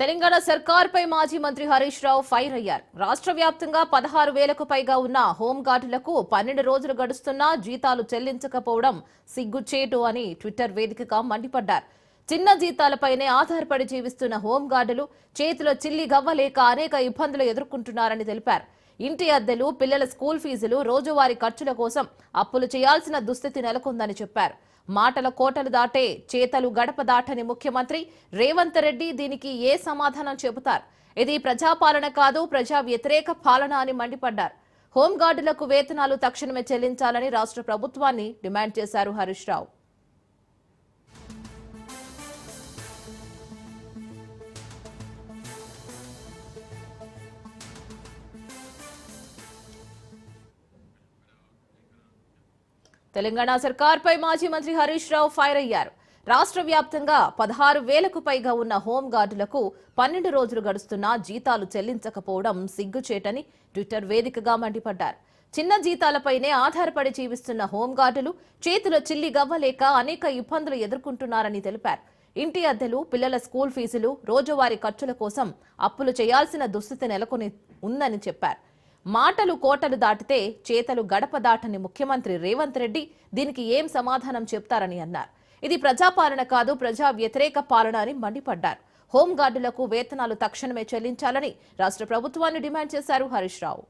తెలంగాణ సర్కార్పై మాజీ మంత్రి హరీష్ రావు ఫైర్ అయ్యారు. రాష్ట్ర వ్యాప్తంగా పదహారు వేలకు పైగా ఉన్న హోంగార్డులకు పన్నెండు రోజులు గడుస్తున్నా జీతాలు చెల్లించకపోవడం సిగ్గుచేటు అని ట్విట్టర్ వేదికగా మండిపడ్డారు. చిన్న జీతాలపైనే ఆధారపడి జీవిస్తున్న హోంగార్డులు చేతిలో చిల్లి గవ్వలేక అనేక ఇబ్బందులు ఎదుర్కొంటున్నారని తెలిపారు. ఇంటి అద్దెలు పిల్లల స్కూల్ ఫీజులు రోజువారీ ఖర్చుల కోసం అప్పులు చేయాల్సిన దుస్థితి నెలకొందని చెప్పారు. మాటల కోటలు దాటే చేతలు గడప దాటని ముఖ్యమంత్రి రేవంత్ రెడ్డి దీనికి ఏ సమాధానం చెబుతారు? ఇది ప్రజాపాలన కాదు ప్రజా వ్యతిరేక పాలన అని మండిపడ్డారు. హోంగార్డులకు వేతనాలు తక్షణమే చెల్లించాలని రాష్ట్ర ప్రభుత్వాన్ని డిమాండ్ చేశారు హరీష్ రావు. తెలంగాణ సర్కార్పై మాజీ మంత్రి హరీష్ రావు ఫైర్ అయ్యారు. రాష్ట్ర వ్యాప్తంగా పదహారు వేలకు పైగా ఉన్న హోంగార్డులకు పన్నెండు రోజులు గడుస్తున్నా జీతాలు చెల్లించకపోవడం సిగ్గుచేటని ట్విట్టర్ వేదికగా మండిపడ్డారు. చిన్న జీతాలపైనే ఆధారపడి జీవిస్తున్న హోంగార్డులు చేతిలో చిల్లి గవ్వలేక అనేక ఇబ్బందులు ఎదుర్కొంటున్నారని తెలిపారు. ఇంటి అద్దెలు పిల్లల స్కూల్ ఫీజులు రోజువారీ ఖర్చుల కోసం అప్పులు చేయాల్సిన దుస్థితి నెలకొని ఉందని చెప్పారు. మాటలు కోటలు దాటితే చేతలు గడప దాటని ముఖ్యమంత్రి రేవంత్ రెడ్డి దీనికి ఏం సమాధానం చెప్తారని అన్నారు. ఇది ప్రజాపాలన కాదు ప్రజా వ్యతిరేక పాలన అని మండిపడ్డారు. హోంగార్డులకు వేతనాలు తక్షణమే చెల్లించాలని రాష్ట్ర ప్రభుత్వాన్ని డిమాండ్ చేశారు హరీష్ రావు.